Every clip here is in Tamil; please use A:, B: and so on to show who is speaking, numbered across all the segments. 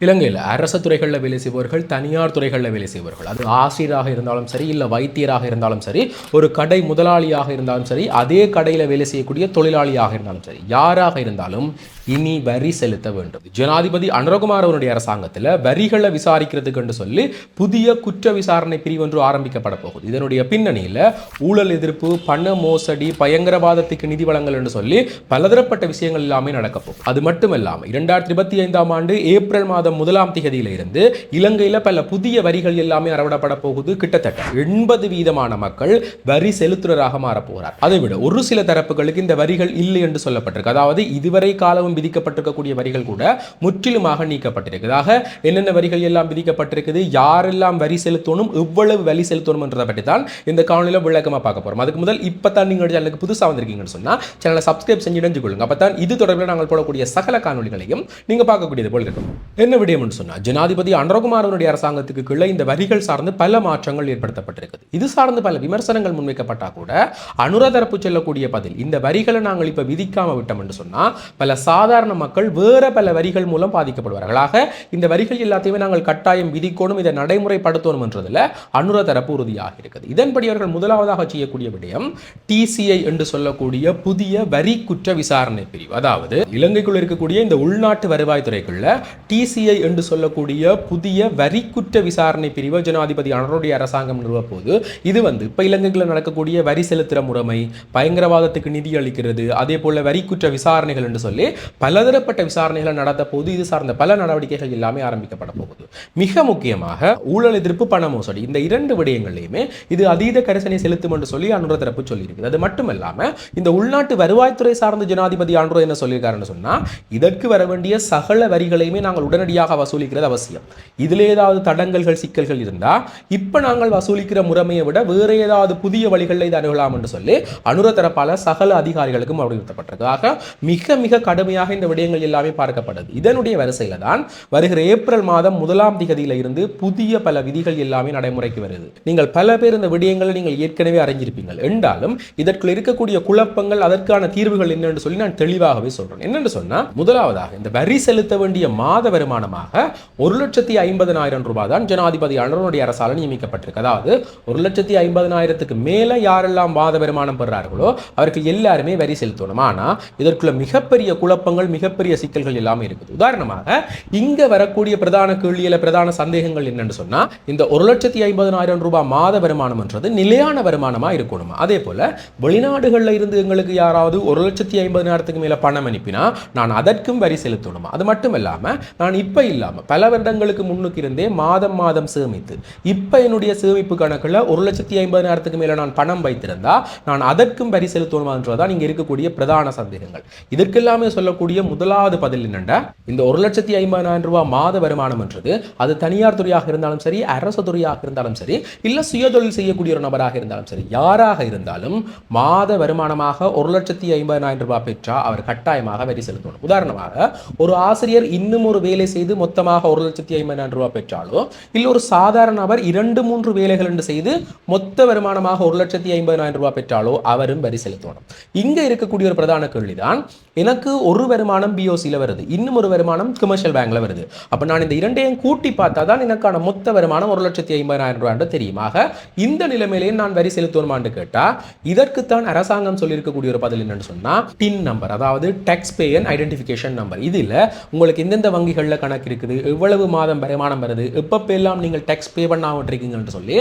A: இலங்கையில் அரசு துறைகளில் வேலை செய்பவர்கள் தனியார் துறைகளில் வேலை செய்பவர்கள். அது ஆசிரியராக இருந்தாலும் சரி இல்லை வைத்தியராக இருந்தாலும் சரி ஒரு கடை முதலாளியாக இருந்தாலும் சரி அதே கடையில் வேலை செய்யக்கூடிய தொழிலாளியாக இருந்தாலும் சரி யாராக இருந்தாலும் இனி வரி செலுத்த வேண்டும். ஜனாதிபதி அனுரகுமார் அவருடைய அரசாங்கத்தில் வரிகளை விசாரிக்கிறதுக்கு என்று சொல்லி புதிய குற்ற விசாரணை பிரிவு ஒன்று ஆரம்பிக்கப்பட போகுது. இதனுடைய பின்னணியில் ஊழல் எதிர்ப்பு பண மோசடி பயங்கரவாதத்துக்கு நிதி வழங்கல் என்று சொல்லி பலதரப்பட்ட விஷயங்கள் எல்லாமே நடக்க அது மட்டும் இல்லாமல் இரண்டாயிரத்தி இருபத்தி ஐந்தாம் ஆண்டு ஏப்ரல் மாதம் முதலாம் திகதியில இருந்து இலங்கையில் பல புதிய வரிகள் எல்லாமே அறவிடப்பட போகுது. கிட்டத்தட்ட எண்பது வீதமான மக்கள் வரி செலுத்துறராக மாறப் போகிறார் அதை விட ஒரு சில தரப்புகளுக்கு இந்த வரிகள் இல்லை என்று சொல்லப்பட்டிருக்கு. அதாவது இதுவரை காலமும் விதிக்கப்பட்டிருக்கக்கூடிய வரிகள் கூட முற்றிலுமாக நீக்கப்பட்டிருக்குதாக என்னென்ன வரிகள் எல்லாம் விதிக்கப்பட்டிருக்குது யாரெல்லாம் வரி செலுத்தணும்? எவ்வளவு வரி செலுத்தணும் என்றதை பற்றி தான் இந்த காணொலியில் விளக்கமாக பார்க்க போறோம். அதுக்கு முதல் இப்போ தான் நீங்கள் சேனலுக்கு புதுசாக வந்திருக்கீங்கன்னு சொன்னால் சேனலை சப்ஸ்கிரைப் செஞ்சு இணைஞ்சு கொள்ளுங்க. அப்போ தான் இது தொடர்பில் நாங்கள் போடக்கூடிய சகல காணொலிகளையும் நீங்க பார்க்கக்கூடியது போல் இருக்கும். என்ன விடயம்னு சொன்னால் ஜனாதிபதி அனுரகுமாரனுடைய அரசாங்கத்துக்கு கீழே இந்த வரிகள் சார்ந்து பல மாற்றங்கள் ஏற்படுத்தப்பட்டிருக்குது. இது சார்ந்து பல விமர்சனங்கள் முன்வைக்கப்பட்டால் கூட அனுரதரப்பு சொல்லக்கூடிய பதில் இந்த வரிகளை நாங்கள் இப்ப விதிக்காம விட்டோம் என்று சொன்னால் பல சாதாரண மக்கள் வேறு பல வரிகள் மூலம் பாதிக்கப்படுவார்களாக. இந்த வரிகள் எல்லாத்தையுமே நாங்கள் கட்டாயம் விதிக்கணும் இதை நடைமுறைப்படுத்தணும் என்றதுல அனுர தரப்பு உறுதியாக இருக்குது. இதன்படி அவர்கள் முதலாவதாக செய்யக்கூடிய விடயம் டிசிஐ என்று சொல்லக்கூடிய புதிய வரி குற்ற விசாரணை பிரிவு. அதாவது இலங்கைக்குள் இருக்கக்கூடிய இந்த உள்நாட்டு வருவாய்த்துறைக்குள்ள டிசிஐ என்று சொல்லக்கூடிய புதிய வரி குற்ற விசாரணை பிரிவு ஜனாதிபதி அனருடைய அரசாங்கம் நிறுவ போது இது வந்து இப்போ இலங்கைக்குள்ள நடக்கக்கூடிய வரி செலுத்துற முறைமை பயங்கரவாதத்துக்கு நிதி அளிக்கிறது அதே போல வரி குற்ற விசாரணைகள் என்று சொல்லி பலதரப்பட்ட விசாரணைகளை நடத்த போது இது சார்ந்த பல நடவடிக்கைகள் எல்லாமே ஆரம்பிக்கப்பட போகுது. மிக முக்கியமாக ஊழல் எதிர்ப்பு பண மோசடி. இந்த இரண்டு விடயங்களையுமே இது அதீத கரிசனை செலுத்தும் என்று சொல்லி அனுர தரப்பு சொல்லியிருக்குது அது மட்டும் இல்லாம இந்த உள்நாட்டு வருவாய்த்துறை சார்ந்த ஜனாதிபதி ஆண்டு என்ன சொல்லியிருக்காருன்னு சொன்னால் இதற்கு வர வேண்டிய சகல வரிகளையுமே நாங்கள் உடனடியாக வசூலிக்கிறது அவசியம். இதில் ஏதாவது தடங்கல்கள் சிக்கல்கள் இருந்தால் இப்போ நாங்கள் வசூலிக்கிற முறைமையை விட வேறு ஏதாவது புதிய வழிகளில் இதை அணுகலாம் என்று சொல்லி அனுர தரப்பால சகல அதிகாரிகளுக்கும் அறிவுறுத்தப்பட்டிருக்கு. ஆக மிக மிக கடுமையாக இந்த விடயங்கள் எல்லாமே பார்க்கப்படுது இதனுடைய வரிசையில் தான் வருகிற ஏப்ரல் மாதம் முதலாம் திகதியில இருந்து புதிய பல விதிகள் எல்லாமே நடைமுறைக்கு வருது. நீங்கள் பல பேர் இந்த விடயங்களை நீங்கள் ஏற்கனவே அறிஞ்சிருப்பீங்கள். என்றாலும் இதற்குள் இருக்கக்கூடிய குழப்பங்கள் அதற்கான தீர்வுகள் என்னென்று சொல்லி நான் தெளிவாகவே சொல்றேன். என்னன்னு சொன்னா முதலாவதாக இந்த வரி செலுத்த வேண்டிய மாத வருமானமாக ஒரு லட்சத்தி ஐம்பதனாயிரம் ரூபாய் தான் ஜனாதிபதி அனுரனுடைய அரசால் நியமிக்கப்பட்டிருக்கு. அதாவது ஒரு லட்சத்தி ஐம்பதனாயிரத்துக்கு மேல யாரெல்லாம் மாத வருமானம் பெறார்களோ அவருக்கு எல்லாருமே வரி செலுத்தணும். ஆனா இதற்குள்ள மிகப்பெரிய குழப்பங்கள் மிகப்பெரிய சிக்கல்கள் எல்லாமே இருக்குது. உதாரணமாக இங்க வரக்கூடிய பிரதான கேள்வியில பிரதான சந்தேகங்கள் என்னன்னு சொன்னா இந்த ஒரு லட்சத்தி ஐம்பதனாயிரம் ரூபாய் மாத வருமானம் என்றது நிலையான வருமானமா இருக்கணுமா? அதே போல வெளிநாடுகள்ல இருந்து எங்களுக்கு யாராவது ஒரு லட்சத்தி ஐம்பதனாயிரத்துக்கு மேல பணம் அனுப்பினா நான் அதற்கும் வரி செலுத்தணுமா? அது மட்டும் இல்லாம நான் இப்ப இல்லாம பல வருடங்களுக்கு முன்னுக்கு இருந்தே மாதம் மாதம் சேமித்து இப்ப என்னுடைய சேமிப்பு கணக்குல ஒரு லட்சத்தி ஐம்பதனாயிரத்துக்கு மேல நான் பணம் வைத்திருந்தா நான் அதற்கும் வரி செலுத்தணுமான்றதான் இங்க இருக்கக்கூடிய பிரதான சந்தேகங்கள். இதற்கெல்லாமே சொல்லக்கூடிய முதலாவது பதில் என்னென்னா இந்த ஒரு லட்சத்தி ஐம்பதாயிரம் ரூபாய் மாத வருமானம் என்றது அது தனியார் துறையாக இருந்தாலும் சரி அரசு துறையாக இருந்தாலும் சரி இல்ல சுயதொழில் செய்யக்கூடிய ஒரு நபராக இருந்தாலும் சரி யாராக இருந்தாலும் மாத வருமானமாக ஒரு லட்சத்தி ஐம்பதாயிரம் ரூபாய் பெற்றா அவர் கட்டாயமாக வரி செலுத்தணும். உதாரணமாக ஒரு ஆசிரியர் இன்னும் ஒரு வேலை செய்து மொத்தமாக ஒரு லட்சத்தி ஐம்பதாயிரம் ரூபாய் பெற்றாலோ இல்ல ஒரு சாதாரண நபர் இரண்டு மூன்று வேலைகள் என்று செய்து மொத்த வருமானமாக ஒரு லட்சத்தி ஐம்பதாயிரம் ரூபாய் பெற்றாலோ அவரும் வரி செலுத்தணும். இங்க இருக்கக்கூடிய ஒரு பிரதான கேள்விதான் எனக்கு ஒரு வருமானம் பிஓசியில் வருது. இன்னும் ஒரு வருமானம் கமர்ஷியல் பேங்க்ல வருது. அப்போ நான் இந்த இரண்டையும் கூட்டி பார்த்தா தான் எனக்கான மொத்த வருமானம் ஒரு லட்சத்தி ஐம்பதாயிரம் ரூபாய் தெரியுமாக. இந்த நிலைமையிலேயே நான் வரி செலுத்துவோமான்னு கேட்டால் இதற்குத்தான் அரசாங்கம் சொல்லியிருக்கக்கூடிய ஒரு பதில் என்னன்னு சொன்னால் டின் நம்பர் அதாவது டேக்ஸ் பேயன் ஐடென்டிஃபிகேஷன் நம்பர் இதில் உங்களுக்கு எந்தெந்த வங்கிகளில் கணக்கு இருக்குது எவ்வளவு மாதம் வருமானம் வருது எப்பப்பெல்லாம் நீங்கள் டேக்ஸ் பே பண்ணாமல் இருக்கீங்கன்னு சொல்லி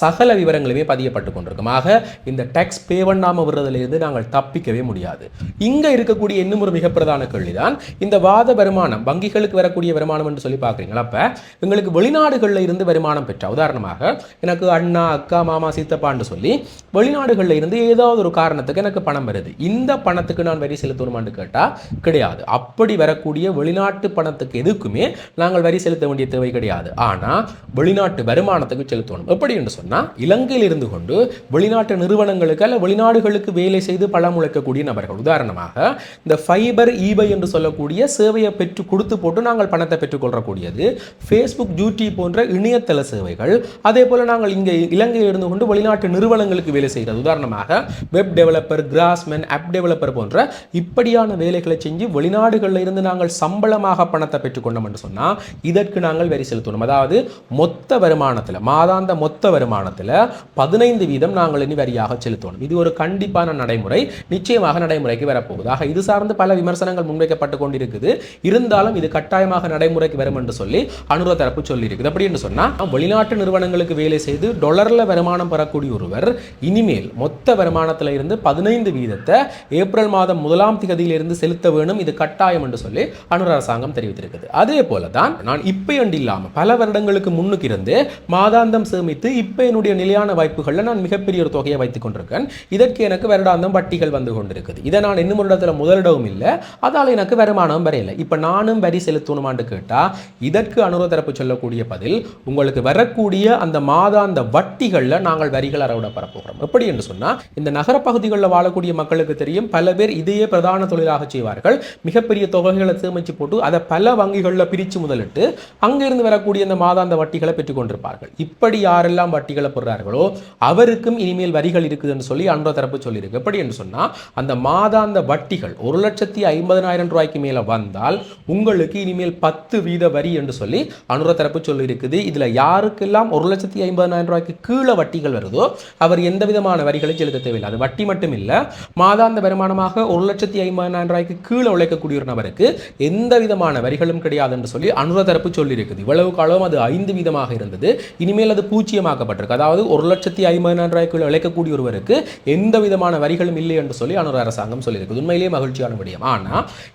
A: சகல விவரங்களுமே பதியப்பட்டு கொண்டிருக்கும். ஆக இந்த டேக்ஸ் பே பண்ணாமல் விடுறதுலேருந்து நாங்கள் தப்பிக்கவே முடியாது. இங்கே இருக்கக்கூடிய இன்னும் ஒரு மிக பிரதான கேள்விதான். இந்த வாத வருமானம் வங்கிகளுக்கு வரக்கூடிய வருமானம் என்று சொல்லி பார்க்குறீங்களா? அப்போ எங்களுக்கு வெளிநாடுகளில் இருந்து வருமானம் பெற்ற உதாரணமாக எனக்கு அண்ணா அக்கா மாமா சித்தப்பான்னு சொல்லி வெளிநாடுகளில் இருந்து ஏதாவது ஒரு காரணத்துக்கு எனக்கு பணம் வருது. இந்த பணத்துக்கு நான் வரி செலுத்தணுமான்னு கேட்டால் கிடையாது. அப்படி வரக்கூடிய வெளிநாட்டு பணத்துக்கு எதுக்குமே நாங்கள் வரி செலுத்த வேண்டிய தேவை கிடையாது. ஆனா வெளிநாட்டு வருமானத்துக்கு செலுத்தணும். எப்படி என்று சொன்னா இலங்கையில் இருந்து கொண்டு வெளிநாட்டு நிறுவனங்களுக்கு அல்ல வெளிநாடுகளுக்கு வேலை செய்து பணம் உழைக்கக்கூடிய நபர்கள். உதாரணமாக இந்த ஃபைபர் ஈபை என்று சொல்லக்கூடிய சேவையை பெற்று கொடுத்து போட்டு நாங்கள் பணத்தை பெற்றுக்கொள்ளக்கூடியது. ஃபேஸ்புக் யூடியூப் போன்ற இணையதள சேவைகள். அதே போல நாங்கள் இங்கே இலங்கையில் இருந்து கொண்டு வெளிநாட்டு நிறுவனங்களுக்கு வேலை செய்கிறது. உதாரணமாக வெப் டெவலப்பர் கிராஸ்மேன் ஆப் டெவலப்பர் போன்ற இப்படியான வேலைகளை செஞ்சு வெளிநாடுகளில் இருந்து நாங்கள் சம்பளமாக பணத்தை பெற்றுக்கொண்டோம் என்று சொன்னால் இதற்கு நாங்கள் வரி செலுத்தணும் அதாவது மொத்த வருமானத்தில் மாதாந்த மொத்த வருமானத்தில் பதினைந்து வீதம் நாங்கள் இனி வரியாக செலுத்தணும் இது ஒரு கண்டிப்பான நடைமுறை. நிச்சயமாக நடைமுறைக்கு வரப்போகுது. ஆக இது சார்ந்து பல விமர்சனம் விமர்சனங்கள் முன்வைக்கப்பட்டு கொண்டிருக்குது. இருந்தாலும் இது கட்டாயமாக நடைமுறைக்கு வரும் என்று சொல்லி அனுர தரப்பு சொல்லியிருக்குது. அப்படி என்று சொன்னால் வெளிநாட்டு நிறுவனங்களுக்கு வேலை செய்து டொலரில் வருமானம் பெறக்கூடிய ஒருவர் இனிமேல் மொத்த வருமானத்தில் இருந்து பதினைந்து வீதத்தை ஏப்ரல் மாதம் முதலாம் திகதியிலிருந்து செலுத்த வேணும். இது கட்டாயம் என்று சொல்லி அனுர அரசாங்கம் தெரிவித்திருக்குது. அதே போல தான் நான் இப்போ என்று இல்லாமல் பல வருடங்களுக்கு முன்னுக்கு இருந்து மாதாந்தம் சேமித்து இப்போ என்னுடைய நிலையான வாய்ப்புகளில் நான் மிகப்பெரிய ஒரு தொகையை வைத்துக் கொண்டிருக்கேன். இதற்கு எனக்கு வருடாந்தம் வட்டிகள் வந்து கொண்டிருக்குது. இதை நான் இன்னும் ஒரு இடத்துல முதலிடவும் இல்லை. அதால் எனக்கு வருமானம் வரையில இப்போ நானும் வரி செலுத்தணுமான்னு கேட்டால் இதற்கு அனுர தரப்பு சொல்லக்கூடிய பதில் உங்களுக்கு வரக்கூடிய அந்த மாதாந்த வட்டிகளில் நாங்கள் வரிகள் அறவிட பரப்புகிறோம். எப்படி என்று சொன்னால் இந்த நகரப்பகுதிகளில் வாழக்கூடிய மக்களுக்கு தெரியும் பல பேர் இதையே பிரதான தொழிலாக செய்வார்கள். மிகப்பெரிய தொகைகளை சேமிச்சு போட்டு அதை பல வங்கிகளில் பிரித்து முதலிட்டு அங்கிருந்து வரக்கூடிய இந்த மாதாந்த வட்டிகளை பெற்றுக் கொண்டிருப்பார்கள். இப்படி யாரெல்லாம் வட்டிகளை போடுறார்களோ அவருக்கும் இனிமேல் வரிகள் இருக்குதுன்னு சொல்லி அன்ற தரப்பு சொல்லியிருக்கு. எப்படி என்று சொன்னால் அந்த மாதாந்த வட்டிகள் ஒரு லட்சத்தி ஐம்பதனாயிரம் ரூபாய்க்கு மேலே வந்தால் உங்களுக்கு இனிமேல் பத்து வீத வரி என்று சொல்லி அனுர தரப்பு சொல்லியிருக்குது. இதில் யாருக்கெல்லாம் ஒரு லட்சத்தி ஐம்பதனாயிரம் ரூபாய்க்கு கீழே வட்டிகள் வருதோ அவர் எந்த விதமான வரிகளை செலுத்த தேவையில்லை. அது வட்டி மட்டும் இல்லை மாதாந்த வருமானமாக ஒரு லட்சத்தி ஐம்பதனாயிரம் ரூபாய்க்கு கீழே உழைக்கக்கூடிய ஒரு நபருக்கு எந்த விதமான வரிகளும் கிடையாது என்று சொல்லி அனுர தரப்பு சொல்லியிருக்குது. இவ்வளவு காலம் அது ஐந்து வீதமாக இருந்தது. இனிமேல் அது பூச்சியமாக்கப்பட்டிருக்கு அதாவது ஒரு லட்சத்தி ஐம்பதனாயிரம் ரூபாய்க்குள்ள உழைக்கக்கூடிய ஒருவருக்கு எந்த விதமான வரிகளும் இல்லை என்று சொல்லி அனுர அரசாங்கம் சொல்லியிருக்கு உண்மையிலேயே மகிழ்ச்சியான விடயம். ஆனால்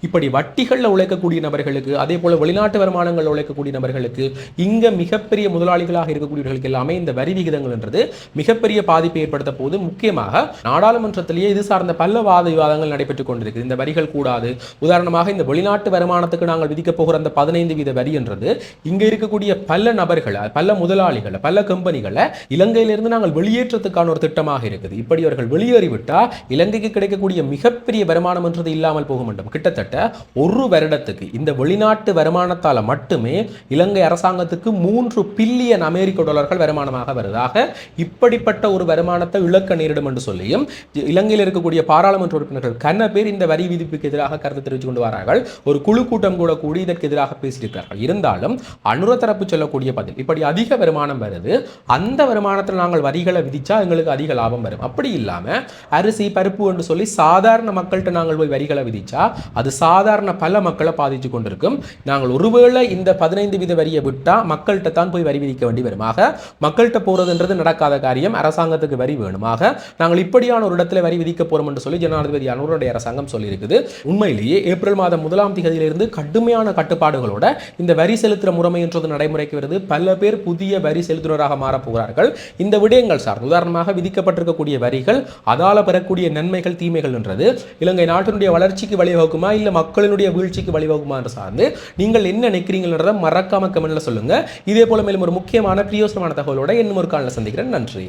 A: இப்படி வட்டிகளில் உழைக்கக்கூடிய நபர்களுக்கு அதே போல் வெளிநாட்டு வருமானங்கள் உழைக்கக்கூடிய நபர்களுக்கு இங்க மிகப்பெரிய முதலாளிகளாக இருக்கக்கூடியவர்களுக்கு எல்லாமே இந்த வரி விகிதங்கள்ன்றது மிகப்பெரிய பாதிப்பை ஏற்படுத்த போது முக்கியமாக நாடாளுமன்றத்திலேயே இது சார்ந்த பல வாத விவாதங்கள் நடைபெற்றுக் கொண்டிருக்கு இந்த வரிகள் கூடாது. உதாரணமாக இந்த வெளிநாட்டு வருமானத்துக்கு நாங்கள் விதிக்கப் போகிற அந்த பதினைந்து வீத வரி என்றது இங்க இருக்கக்கூடிய பல நபர்களை பல முதலாளிகளை பல கம்பெனிகளை இலங்கையிலிருந்து நாங்கள் வெளியேற்றத்துக்கான ஒரு திட்டமாக இருக்குது. இப்படி அவர்கள் வெளியேறிவிட்டால் இலங்கைக்கு கிடைக்கக்கூடிய மிகப்பெரிய வருமானம் என்றது இல்லாமல் போகும் வேண்டும் கிட்டத்தட்ட ஒரு வருடத்துக்கு இந்த வெளிநாட்டு வருமானத்தால் மட்டுமே இலங்கை அரசாங்கத்துக்கு மூன்று பில்லியன் அமெரிக்க டாலர்கள் வருமானமாக வருவதாக இப்படிப்பட்ட ஒரு வருமானத்தை இழக்க நேரிடும் என்று சொல்லியும் இலங்கையில் இருக்கக்கூடிய பாராளுமன்ற உறுப்பினர்கள் கன பேர் இந்த வரி விதிப்புக்கு எதிராக கருத்து தெரிவித்துக் கொண்டு வரார்கள். ஒரு குழு கூட்டம் கூட கூடி இதற்கு எதிராக பேசியிருக்கிறார்கள். இருந்தாலும் அனுர தரப்பு சொல்லக்கூடிய பதில் இப்படி அதிக வருமானம் வருது அந்த வருமானத்தில் நாங்கள் வரிகளை விதிச்சா எங்களுக்கு அதிக லாபம் வரும். அப்படி இல்லாமல் அரிசி பருப்பு என்று சொல்லி சாதாரண மக்கள்கிட்ட நாங்கள் போய் வரிகளை விதிச்சா அது சாதாரண பல மக்களை பாதித்து கொண்டிருக்கும் நாங்கள் ஒருவேளை இந்த பதினைந்து வீத வரியை விட்டால் மக்கள்கிட்ட தான் போய் வரி விதிக்க வேண்டி வருமாக? மக்கள்கிட்ட போகிறதுன்றது நடக்காத காரியம். அரசாங்கத்துக்கு வரி வேணுமாக? நாங்கள் இப்படியான ஒரு இடத்துல வரி விதிக்க போகிறோம் என்று சொல்லி ஜனாதிபதி அனுருடைய அரசாங்கம் சொல்லியிருக்குது. உண்மையிலேயே ஏப்ரல் மாதம் முதலாம் திகதியிலிருந்து கடுமையான கட்டுப்பாடுகளோட இந்த வரி செலுத்துகிற முறைமை என்றது நடைமுறைக்கு வருது. பல பேர் புதிய வரி செலுத்துனராக மாறப் போகிறார்கள். இந்த விடயங்கள் சார்ந்து உதாரணமாக விதிக்கப்பட்டிருக்கக்கூடிய வரிகள் அதால் பெறக்கூடிய நன்மைகள் தீமைகள் என்றது. இலங்கை நாட்டினுடைய வளர்ச்சிக்கு வழிவகு வழிவகுமா இல்ல மக்களினுடைய வீழ்ச்சிக்கு வழிவகுமா என்று சார்ந்து நீங்கள் என்ன நினைக்கிறீங்கன்றதை மறக்காம கமெண்ட்ல சொல்லுங்க. இதே போல மேலும் ஒரு முக்கியமான பிரியோசனமான தகவலோட இன்னும் ஒரு காலில் சந்திக்கிறேன். நன்றி.